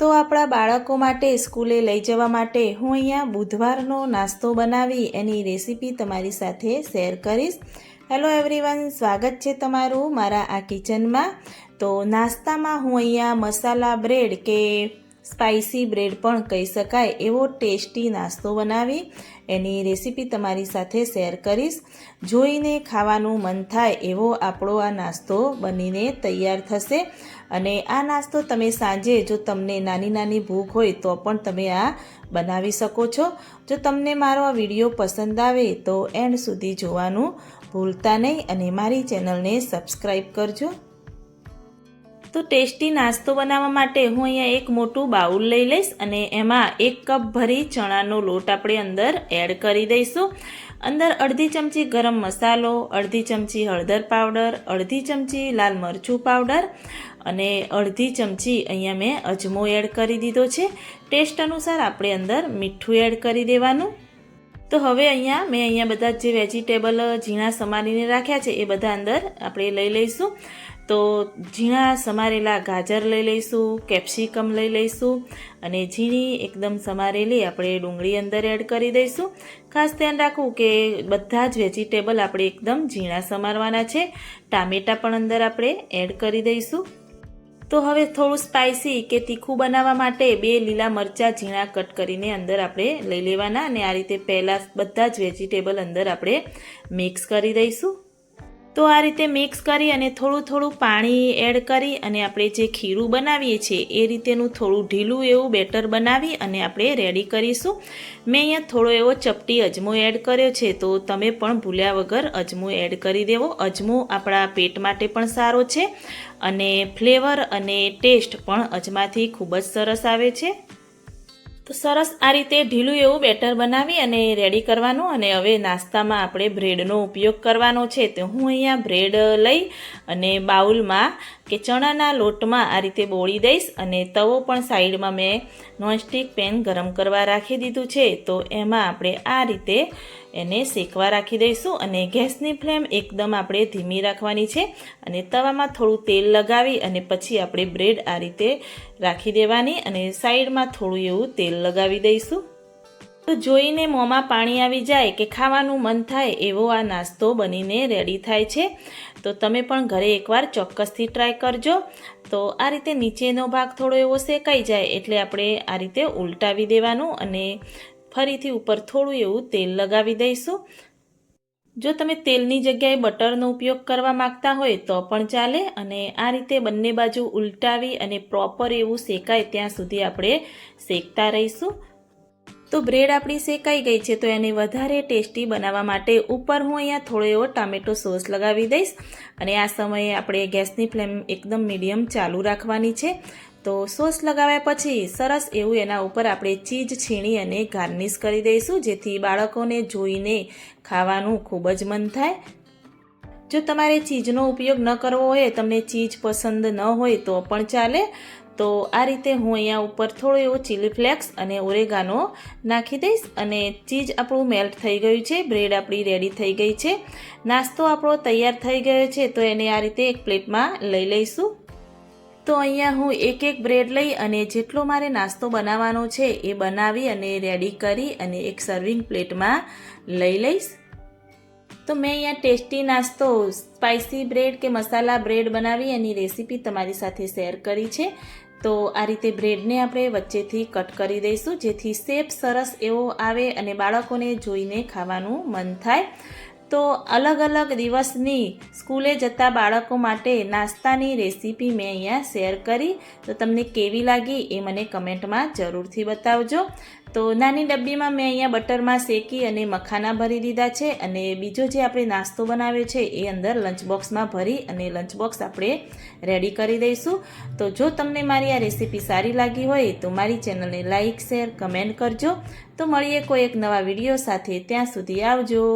તો આપણા બાળકો માટે સ્કૂલે લઈ જવા માટે હું અહીંયા બુધવારનો નાસ્તો બનાવી એની રેસીપી તમારી સાથે શેર કરીશ. હેલો એવરીવન સ્વાગત છે તમારું મારા આ કિચનમાં. તો નાસ્તામાં હું અહીંયા મસાલા, બ્રેડ કે સ્પાઇસી બ્રેડ પણ કહી શકાય એવો ટેસ્ટી નાસ્તો બનાવી. એની રેસીપી તમારી સાથે શેર કરીશ. જોઈને ખાવાનું મન થાય એવો આપણો આ નાસ્તો બનીને તૈયાર થશે. અને આ નાસ્તો તમે સાંજે જો તમને નાની નાની ભૂખ હોય તો પણ તમે આ બનાવી શકો છો. જો તમને મારો આ વીડિયો પસંદ આવે તો એન્ડ સુધી જોવાનું ભૂલતા નહીં અને મારી ચેનલને સબસ્ક્રાઈબ કરજો. તો ટેસ્ટી નાસ્તો બનાવવા માટે હું અહીંયા એક મોટું બાઉલ લઈ લઈશ અને એમાં એક કપ ભરી ચણાનો લોટ આપણે અંદર એડ કરી દઈશું. અંદર અડધી ચમચી ગરમ મસાલો, અડધી ચમચી હળદર પાવડર, અડધી ચમચી લાલ મરચું પાવડર અને અડધી ચમચી અહીંયા મેં અજમો એડ કરી દીધો છે. ટેસ્ટ અનુસાર આપણે અંદર મીઠું એડ કરી દેવાનું. તો હવે અહીંયા મેં અહીંયા બધા જે વેજીટેબલ ઝીણા સમારીને રાખ્યા છે, એ બધા અંદર આપણે લઈ લઈશું. તો ઝીણા સમારેલા ગાજર લઈ લઈશું, કેપ્સિકમ લઈ લઈશું અને ઝીણી એકદમ સમારેલી આપણે ડુંગળી અંદર એડ કરી દઈશું. ખાસ ધ્યાન રાખવું કે બધા જ વેજીટેબલ આપણે એકદમ ઝીણા સમારવાના છે. ટામેટાં પણ અંદર આપણે એડ કરી દઈશું. તો હવે થોડું સ્પાઇસી કે તીખું બનાવવા માટે બે લીલા મરચાં ઝીણા કટ કરીને અંદર આપણે લઈ લેવાના અને આ રીતે પહેલાં બધા જ વેજીટેબલ અંદર આપણે મિક્સ કરી દઈશું. તો આ રીતે મિક્સ કરી અને થોડું થોડું પાણી એડ કરી અને આપણે જે ખીરું બનાવીએ છીએ, એ રીતેનું થોડું ઢીલું એવું બેટર બનાવી અને આપણે રેડી કરીશું. મેં અહીંયા થોડો એવો ચપટી અજમો એડ કર્યો છે, તો તમે પણ ભૂલ્યા વગર અજમો એડ કરી દેવો. અજમો આપણા પેટ માટે પણ સારો છે અને ફ્લેવર અને ટેસ્ટ પણ અજમાથી ખૂબ જ સરસ આવે છે. તો સરસ આ રીતે ઢીલું એવું બેટર બનાવી અને રેડી કરવાનું અને હવે નાસ્તામાં આપણે બ્રેડનો ઉપયોગ કરવાનો છે. તો હું અહીંયા બ્રેડ લઈ અને બાઉલમાં કે ચણાના લોટમાં આ રીતે બોળી દઈશ અને તવો પણ સાઈડમાં મેં નોનસ્ટિક પેન ગરમ કરવા રાખી દીધું છે. તો એમાં આપણે આ રીતે એને શેકવા રાખી દઈશું અને ગેસની ફ્લેમ એકદમ આપણે ધીમી રાખવાની છે અને તવામાં થોડું તેલ લગાવી અને પછી આપણે બ્રેડ આ રીતે રાખી દેવાની અને સાઈડમાં થોડું એવું તેલ લગાવી દઈશું. તો જોઈને મોંમાં પાણી આવી જાય કે ખાવાનું મન થાય એવો આ નાસ્તો બનીને રેડી થાય છે. તો તમે પણ ઘરે એકવાર ચોક્કસથી ટ્રાય કરજો. તો આ રીતે નીચેનો ભાગ થોડો એવો શેકાઈ જાય એટલે આપણે આ રીતે ઉલટાવી દેવાનું અને ફરીથી ઉપર થોડું એવું તેલ લગાવી દઈશું. જો તમે તેલની જગ્યાએ બટરનો ઉપયોગ કરવા માંગતા હોય તો પણ ચાલે અને આ રીતે બંને બાજુ ઉલટાવી અને પ્રોપર એવું શેકાય ત્યાં સુધી આપણે શેકતા રહીશું. તો બ્રેડ આપણી શેકાઈ ગઈ છે, તો એને વધારે ટેસ્ટી બનાવવા માટે ઉપર હું અહીંયા થોડો એવો ટામેટો સોસ લગાવી દઈશ. અને આ સમયે આપણે ગેસની ફ્લેમ એકદમ મીડિયમ ચાલુ રાખવાની છે. તો સોસ લગાવ્યા પછી સરસ એવું એના ઉપર આપણે ચીજ છીણી અને ગાર્નિશ કરી દઈશું, જેથી બાળકોને જોઈને ખાવાનું ખૂબ જ મન થાય. જો તમારે ચીજનો ઉપયોગ ન કરવો હોય, તમને ચીજ પસંદ ન હોય તો પણ ચાલે. તો આ રીતે હું અહીંયા ઉપર થોડો એવો ચીલી ફ્લેક્સ અને ઓરેગાનો નાખી દઈશ અને ચીજ આપણું મેલ્ટ થઈ ગયું છે, બ્રેડ આપણી રેડી થઈ ગઈ છે. નાસ્તો આપણો તૈયાર થઈ ગયો છે, તો એને આ રીતે એક પ્લેટમાં લઈ લઈશું. તો અહીંયા હું એક એક બ્રેડ લઈ અને જેટલો મારે નાસ્તો બનાવવાનો છે એ બનાવી અને રેડી કરી અને એક સર્વિંગ પ્લેટમાં લઈ લઈશ. તો મેં અહીંયા ટેસ્ટી નાસ્તો સ્પાઇસી બ્રેડ કે મસાલા બ્રેડ બનાવી એની રેસીપી તમારી સાથે શેર કરી છે. તો આ રીતે બ્રેડને આપણે વચ્ચેથી કટ કરી દઈશું, જેથી શેપ સરસ એવો આવે અને બાળકોને જોઈને ખાવાનું મન થાય. તો અલગ અલગ દિવસની સ્કૂલે જતા બાળકો માટે નાસ્તાની રેસીપી મેં અહીંયા શેર કરી. તો તમને કેવી લાગી એ મને કમેન્ટમાં જરૂરથી બતાવજો. તો નાની ડબ્બીમાં મેં અહીંયા બટરમાં શેકી અને મખાના ભરી દીધા છે અને બીજો જે આપણે નાસ્તો બનાવ્યો છે એ અંદર લંચ બોક્સમાં ભરી અને લંચ બોક્સ આપણે રેડી કરી દઈશું. તો જો તમને મારી આ રેસીપી સારી લાગી હોય તો મારી ચેનલને લાઇક શેર, કમેન્ટ કરજો. તો મળીએ કોઈ એક નવા વીડિયો સાથે. ત્યાં સુધી આવજો.